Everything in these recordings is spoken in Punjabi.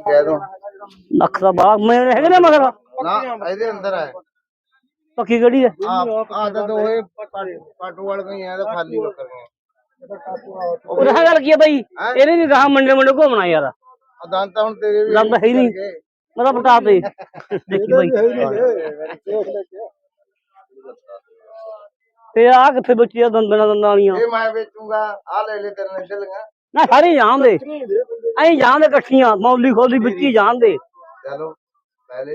ਕਹਿ ਦੋ ਲੱਖ ਦਾ ਬਾਗ। ਮੈਂ ਹੈਗੇ ਨੇ ਮਗਰ? ਨਾ ਇਹਦੇ ਅੰਦਰ ਹੈ। ਪੱਕੀ ਗੜੀ ਹੈ? ਆ ਤਾਂ ਦੋਏ ਪਾਟੂ ਵਾਲ ਗਈ ਆ ਤਾਂ ਖਾਲੀ ਬੱਕਰੀਆਂ ਉਹ ਰਹਾ ਗੱਲ ਕੀ ਹੈ ਬਈ? ਇਹਨੇ ਵੀ ਗਾਹ ਮੰਡੇ ਮੰਡੇ ਘੁੰਮਣਾ ਯਾਰ। ਦੰਦ ਤਾਂ ਹੁਣ ਤੇਰੇ ਵੀ ਦੰਦ ਹੈ ਨਹੀਂ। ਮੈਂ ਤਾਂ ਪਟਾ ਦੇ ਦੇਖੀ ਬਈ। ਤੇ ਆ ਕਿੱਥੇ ਬੱਚੀ ਆ ਦੰਦਣਾ ਦੰਦਾਂ ਵਾਲੀਆਂ? ਇਹ ਮੈਂ ਵੇਚੂੰਗਾ। ਆ ਲੈ ਲੈ ਤੇਰੇ ਨਾਲ ਚੱਲਗਾ ਨਾ ਸਾਰੇ ਜਾਂਦੇ ਐਂ ਜਾਂਦੇ ਇਕੱਠੀਆਂ ਮੌਲੀ ਖੋਲੀ ਵਿੱਚ ਹੀ ਜਾਂਦੇ ਚਲੋ ਲੈ ਲੈ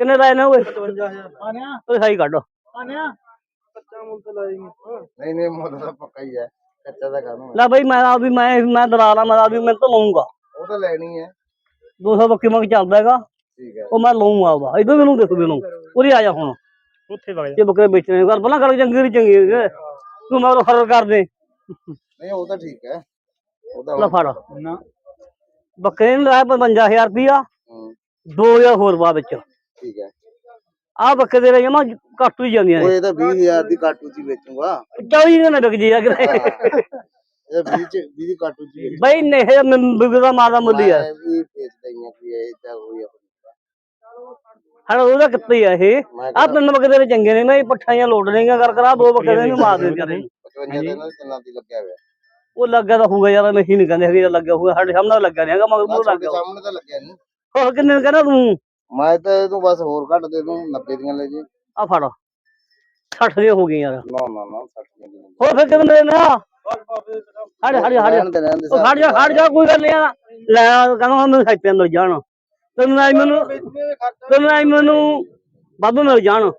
ਕਿੰਨੇ ਦਾ ਇਹਨੇ ਓਏ? 55000 ਓਏ ਸਹੀ ਕੱਢ। ਨਹੀਂ। ਨਹੀਂ ਮੁੱਲ ਤਾਂ ਪੱਕਾ ਹੀ ਹੈ। ਕੱਚਾ ਦਾ ਕਾਨੂੰ ਲੈ ਬਈ ਮੈਂ ਆ ਵੀ ਮੈਂ ਮੈਂ ਦਲਾਲ ਮੈਂ ਆ ਵੀ ਮੈਂ ਤਾਂ ਲਊਂਗਾ। ਉਹ ਤਾਂ ਲੈਣੀ ਹੈ। 200 ਬੱਕੀ ਮੰਗ ਚੱਲਦਾ ਹੈਗਾ। ਠੀਕ ਹੈ। ਉਹ ਮੈਂ ਲਊਂਗਾ ਵਾ ਇਦੋਂ ਮੈਨੂੰ ਦੇਖੋ ਮੈਨੂੰ ਉਰੇ ਆ ਜਾ ਹੁਣ। ਉੱਥੇ ਵਗ ਇਹ ਬੱਕਰੇ ਵੇਚਣੇ ਗੱਲ ਪਹਿਲਾਂ ਕਰ ਚੰਗੀ ਚੰਗੀ। ਤੂੰ ਮਗਰੋਂ ਫ਼ਰਕ ਕਰ ਦੇ। ਨਹੀਂ ਉਹ ਤਾਂ ਠੀਕ ਹੈ। ਤਾਂ ਲੈ ਫੜ। ਬੱਕਰੇ ਨੂੰ ਲਾਇਆ 55000 ਰੁਪਿਆ ਹੂੰ, 2000 ਹੋਰ ਬਾਅਦ ਵਿੱਚ। ਠੀਕ ਹੈ। ਆ ਬੱਕਰੇ ਦੇ ਜਮਾ ਘੱਟ ਹੀ ਜਾਂਦੀਆਂ ਉਹ ਨੇ ਇਹ ਤਾਂ 20000 ਦੀ ਕਾਟੂ ਹੀ ਵੇਚੂੰਗਾ। 24 ਦਿਨ ਵਿਕ ਜੀ ਆ ਕਿਤੇ ਇਹ 20 ਚ 20 ਦੀ ਕਾਟੂ ਚ ਹੀ ਵੇਚੂੰਗਾ। ਬਈ ਨਹੀਂ ਬਿਗਦਾ ਮਾਦਾ ਮੁੱਲੀ ਆ। ਮੈਂ ਵੀ ਵੇਚਦਾ ਹੀ ਆ ਕੋਈ ਇਹ ਤਾਂ ਹੋਈ ਆਪਣੀ ਹਣ ਉਹਦਾ ਕਿੱਥੇ ਆ ਇਹ? ਮੈਂ ਆ ਤਿੰਨ ਬੱਕਰੇ ਦੇ ਚੰਗੇ ਨੇ। ਮੈਂ ਇਹ ਪੱਠਾਂ ਜਾਂ ਲੋਟ ਲੇਗਾ ਕਰ ਕਰਾ ਦੋ ਬੱਕਰੇ ਨੂੰ ਮਾਰ ਦੇ ਵਿਚਾਰੇ ਨੂੰ 55 ਦਿਨ ਨਾਲ ਤਿੰਨਾਂ ਦੀ ਲੱਗਿਆ ਹੋਇਆ। ਉਹ ਲੱਗਾ ਤਾਂ ਹੋਊਗਾ ਯਾਰ ਨਹੀਂ ਨਹੀਂ ਕਹਿੰਦੇ ਹੈਗੇ ਲੱਗਾ ਹੋਊਗਾ ਸਾਡੇ ਸਾਹਮਣੇ ਲੱਗਾ ਨਹੀਂ ਹੈਗਾ ਮਗਰ ਮੂੰਹ ਤੁਹਾਡੇ ਲੱਗਾ ਸਾਹਮਣੇ ਤਾਂ ਲੱਗਿਆ ਨਹੀਂ ਹੋਰ ਕਿੰਨੇ ਨੂੰ ਕਹਿੰਦਾ ਤੂੰ? ਮੈਂ ਤਾਂ ਇਹਨੂੰ ਬਸ ਹੋਰ ਘੱਟ ਦੇ ਦੂੰ 90 ਦੀਆਂ ਲੈ ਜੇ। ਆ ਫੜ 60 ਦੀਆਂ ਹੋ ਗਈਆਂ ਯਾਰ। ਨਾ ਨਾ ਨਾ 60 ਦੀਆਂ ਦੇ ਹੋਰ ਫਿਰ ਕਿੰਨੇ ਦੇ ਨਾ ਹੜ ਹੜ ਹੜ ਰਹਿਣ ਦੇ ਰਹਿਣ ਦੇ ਉਹ ਖੜ ਜਾ ਖੜ ਜਾ ਕੋਈ ਗੱਲ ਨਹੀਂ ਆ। ਲੈ ਕਹਿੰਦਾ ਮੈਨੂੰ ਸੱਤੇ ਮਿਲ ਜਾਣ। ਤੈਨੂੰ ਆਈ ਮੈਨੂੰ ਤੈਨੂੰ ਆਈ ਮੈਨੂੰ ਵਾਧੂ ਮਿਲ ਜਾਣ।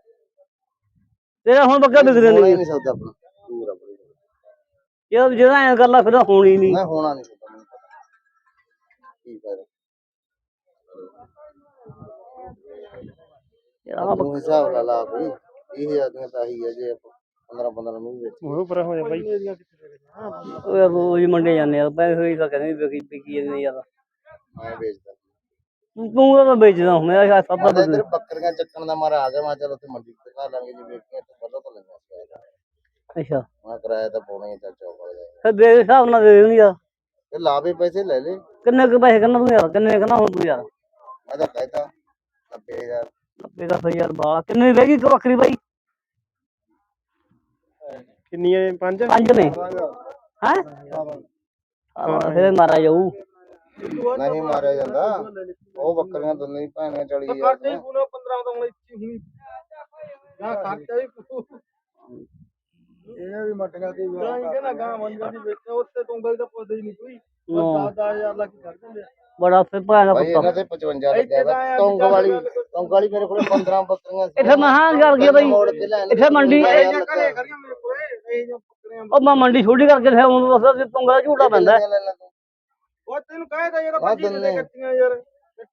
ਤੇਰਾ ਹੁਣ ਹੋਣਾ ਹੀ ਨਹੀਂ। ਨਹੀਂ ਸਕਦਾ ਆਪਣਾ। ਇਹ ਜਿਹੜਾ ਐਂ ਕਰ ਲਾ ਫਿਰ ਤਾਂ ਹੋਣੀ ਨਹੀਂ ਮੈਂ ਹੋਣਾ ਨਹੀਂ ਸਕਦਾ ਮੈਨੂੰ ਪਤਾ ਠੀਕ ਹੈ ਯਾਰ ਤੂੰ ਹਿਸਾਬ ਲਾ ਲਾ ਕੋਈ ਇਹ ਆਦਮੀ ਤਾਂ ਹੀ ਹੈ ਜੇ 15 15 ਨੂੰ ਵੀ ਵੇਚ ਉਹ ਪਰਾਂ ਹੋ ਜਾ ਬਾਈ। ਉਹ ਰੋਜ਼ ਮੰਡੇ ਜਾਂਦੇ ਆ ਪੈਸੇ ਹੋਈ ਤਾਂ ਕਹਿੰਦੇ ਵੀ ਵਿਕੀ ਵਿਕੀ ਜਾਂਦੇ ਯਾਰ। ਮੈਂ ਵੇਚਦਾ। ਤੂੰ ਤੂੰ ਤਾਂ ਵੇਚਦਾ ਹੁਣ ਮੇਰਾ ਸਭ ਮੈਂ ਦਾ ਤਾਂ ਇੱਧਰ ਬੱਕਰੀਆਂ ਚੱਕਣ ਦਾ ਮਾਰਾ ਆ ਗਿਆ ਮੈਂ ਚਲ ਉੱਥੇ ਮੰਡੀ ਤੇ ਦਿਖਾ ਲਾਂਗੇ ਜੇ ਵੇਚੀਆਂ ਤਾਂ ਪਤਾ ਤਾਂ ਚਾਹੀਦਾ ਅੱਛਾ। ਮੈਂ ਕਿਰਾਇਆ ਤਾਂ ਪਾਉਣਾ ਹੀ ਚੱਲ ਚੌਕ ਦਾ ਫਿਰ ਦੇ ਹਿਸਾਬ ਨਾਲ ਦੇ ਦੇਣੀ ਯਾਰ ਤੇ ਲਾਵੇ ਪੈਸੇ ਲੈ ਲੈ। ਕਿੰਨੇ ਕੁ ਪੈਸੇ ਕਰਨਾ ਤੂੰ ਯਾਰ ਕਿੰਨੇ ਕਰਨਾ ਹੁਣ ਤੂੰ ਯਾਰ ਮੈਂ ਤਾਂ ਕਹਿਤਾ 90000 ਨੱਬੇ ਦਾ ਯਾਰ ਬਾਲਾ ਕਿੰਨੇ ਦੀ ਰਹਿ ਗਈ ਇੱਕ ਬੱਕਰੀ ਬਾਈ? ਕਿੰਨੀਆਂ ਪੰਜ? ਪੰਜ ਨੇ। ਹੈ? ਫਿਰ ਮਾਰਾ ਜਾਊ। ਨਹੀਂ ਮਾਰਿਆ ਜਾਂਦਾ। ਉਹ ਬੱਕਰੀਆਂ ਦੋਨੇ ਹੀ ਭੈਣਾਂ ਚੜੀ ਆ ਪੂਰਾ 15 ਤਾਂ ਹੁਣ ਇੱਥੇ ਹੀ ਨਾ ਖਰਚਾ ਵੀ ਇਹਨੇ ਵੀ ਮਟੀਆਂ ਦੀ ਗਾਂ ਕਹਿੰਦਾ ਗਾਂ ਮੰਜਾ ਦੀ ਵੇਚ ਉੱਤੇ ਤੂੰ ਗੱਲ ਤਾਂ ਪੁੱਛਦਾ ਹੀ ਨਹੀਂ ਕੋਈ। ਨਾ। 10000 ਲੱਗ ਕਰ ਦਿੰਦੇ ਆ। ਬੜਾ ਫਿਰ ਭਾਂ ਦਾ ਭਾਈ ਕੁੱਤਾ ਇਹਨਾਂ ਤੇ 55 ਲੱਗਿਆ ਵਾ ਟੌਂਗ ਵਾਲੀ ਟੌਂਗ ਵਾਲੀ ਮੇਰੇ ਕੋਲ 15 ਬੱਕਰੀਆਂ ਸੀ। ਇੱਥੇ ਮਹਾਂ ਗੱਲ ਕੀ ਆ ਬਾਈ? ਮੋੜ ਕੇ ਲੈਣ ਇੱਥੇ ਮੰਡੀ ਇਹ ਜੇ ਘਰੇ ਖੜੀਆਂ ਮੇਰੇ ਕੋਲੇ ਇਹ ਜੋ ਬੱਕਰੀਆਂ ਉਹ ਮੈਂ ਮੰਡੀ ਛੋਟੀ ਕਰਕੇ ਫਿਰ ਹੁਣ ਦੱਸਦਾ ਕਿ ਤੁੰਗਾ ਝੂਟਾ ਪੈਂਦਾ। ਹੈ। ਉਹ ਤੈਨੂੰ ਕਹਿਦਾ ਯਾਰ ਆਹ ਪੰਜੀ ਦੋਨੇ। ਦੇ ਕੱਟੀਆਂ ਯਾਰ।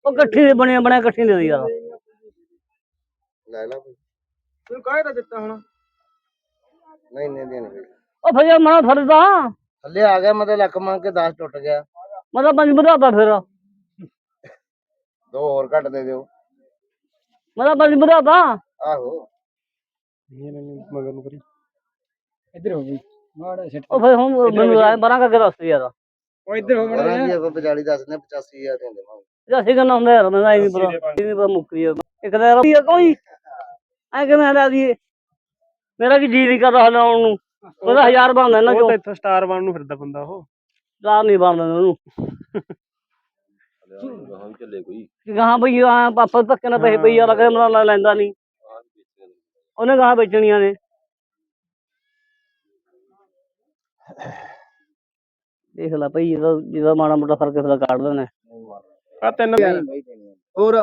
ਉਹ ਇਕੱਠੀ ਦੇ ਬਣਿਆ ਬਣਿਆ ਇਕੱਠੀ ਦੇ ਦੇ ਯਾਰ। ਲੈ ਲਾ ਭਾਈ ਤੈਨੂੰ ਕਹਿਦਾ ਦਿੱਤਾ ਹੁਣ। ਨਹੀਂ ਨਹੀਂ ਦੇਣੇ। ਉਹ ਫਿਰ ਯਾਰ ਮੈਂ ਫੜਦਾ ਥੱਲੇ ਆ ਗਿਆ ਮਤਲਬ ਲੱਖ ਮੰਗ ਕੇ 10 ਟੁੱਟ ਗਿਆ। ਮੈਂ ਤਾਂ ਪੰਜ ਵਧਾਤਾ ਫਿਰ। ਦੋ ਹੋਰ ਘੱਟ ਦੇ ਦਿਓ। ਮੈਂ ਤਾਂ ਪੰਜ ਵਧਾਤਾ ਆਹੋ। ਮਗਰ ਨੂੰ ਕਰੀ। ਇੱਧਰ ਹੋ ਗਈ। ਮਾੜਾ ਛੱਟ ਉਹ ਫਿਰ ਹੁਣ ਮੈਨੂੰ ਆਏ ਬਰਾਂ ਕਰਕੇ ਦੱਸ ਯਾਰ। ਉਹ ਇੱਧਰ ਹੋ ਉਹਨਾਂ ਦੀ ਆਪਾਂ 45 ਦੱਸਦੇ 85000 ਦੇ ਦੇਵਾਂਗੇ ਇਹ ਅਸੀਂ ਕਰਨਾ ਹੁੰਦਾ ਯਾਰ ਇਹ ਨਹੀਂ ਪਤਾ ਨਹੀਂ ਪਤਾ ਮੁੱਕਰੀ ਇੱਕ ਰੋਟੀ ਆ ਕੋਈ। ਐ ਕਿਵੇਂ ਹਲਾ ਦੀਏ ਮੇਰਾ ਕੀ ਜੀ ਨਹੀਂ ਕਰਦਾ ਹਲਾਉਣ ਨੂੰ। ਉਹਦਾ ਹਜ਼ਾਰ ਬਣਦਾ ਇਹਨਾਂ ਉਹ ਚੋਂ। ਤਾਂ ਇੱਥੋਂ ਸਟਾਰ ਬਣ ਨੂੰ ਫਿਰਦਾ ਬੰਦਾ ਉਹ। ਚਾਰ ਨਹੀਂ ਬਣਦਾ ਉਹਨੂੰ ਕਿ ਗਾਹਾਂ ਬਈ ਆ ਪਾਪਾ ਧੱਕੇ ਨਾਲ ਪੈਸੇ ਪਈ ਆ ਲੱਗਦਾ ਮਰਾ ਲੈਂਦਾ ਨਹੀਂ ਉਹਨੇ ਗਾਹਾਂ ਵੇਚਣੀਆਂ ਨੇ। ਦੇਖ ਲੈ ਭਈ ਇਹਦਾ ਜਿਹਦਾ ਮਾੜਾ ਮੋਟਾ ਫ਼ਰਕ ਫਿਰ ਕੱਢ ਦੇਣਾ ਆ ਤਿੰਨ ਹੋਰ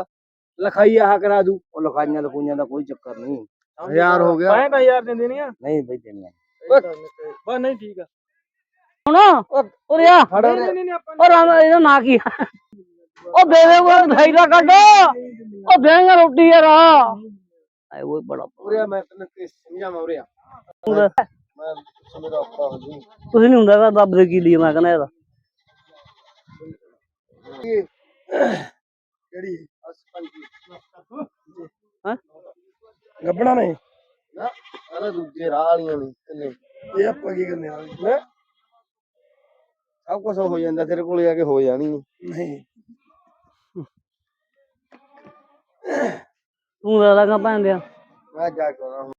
ਲਖਾਈ ਆਹ ਕਰਾ ਦੂ। ਉਹ ਲਖਾਈਆਂ ਲਖੂਈਆਂ ਦਾ ਕੋਈ ਚੱਕਰ ਨਹੀਂ। ਹਜ਼ਾਰ ਹੋ ਗਿਆ 65000 ਦਿੰਦੇ ਨਹੀਂ ਆ ਨਹੀਂ ਬਈ ਦੇਣੇ ਬਸ ਨਹੀਂ ਠੀਕ ਆ ਹੁਣ ਉਰੇ ਆ ਫੜ ਨਹੀਂ ਨਹੀਂ ਨਹੀਂ ਆਪਾਂ ਉਹ ਰਾਮ ਇਹਦਾ ਨਾਂ ਕੀ ਆ? ਉਹ ਦੇ ਦੇ ਉਹ ਭਾਈ ਦਾ ਕੱਢ ਉਹ ਦੇਂਗਾ ਰੋਟੀ ਯਾਰ ਆਏ ਉਹ ਬੜਾ ਉਰੇ ਮੈਂ ਤੈਨੂੰ ਤੇ ਸਮਝਾਵਾਂ ਉਰੇ ਹੁੰਦਾ। ਮੈਂ ਸਮਝਦਾ ਔਖਾ ਹੋ ਜੀ ਤੁਸੀਂ ਨਹੀਂ ਹੁੰਦਾ ਹੈਗਾ ਦੱਬ ਦੇ ਕੀ ਲਈ ਮੈਂ ਕਹਿੰਦਾ ਇਹਦਾ ਕਿਹੜੀ ਲੱਭਣਾ ਨਹੀਂ ਨਾ ਦੂਜੇ ਰਾਹ ਵਾਲੀਆਂ ਨਹੀਂ ਇਹ ਆਪਾਂ ਕੀ ਕਰਨੇ ਆ? ਮੈਂ ਸਭ ਕੁਝ ਹੋ ਜਾਂਦਾ ਤੇਰੇ ਕੋਲ ਆ ਕੇ ਹੋ ਜਾਣੀ ਨਹੀਂ। ਤੂੰ ਦਾ ਲਗਾ ਭੈਣ ਮੈਂ ਜਾ ਕੇ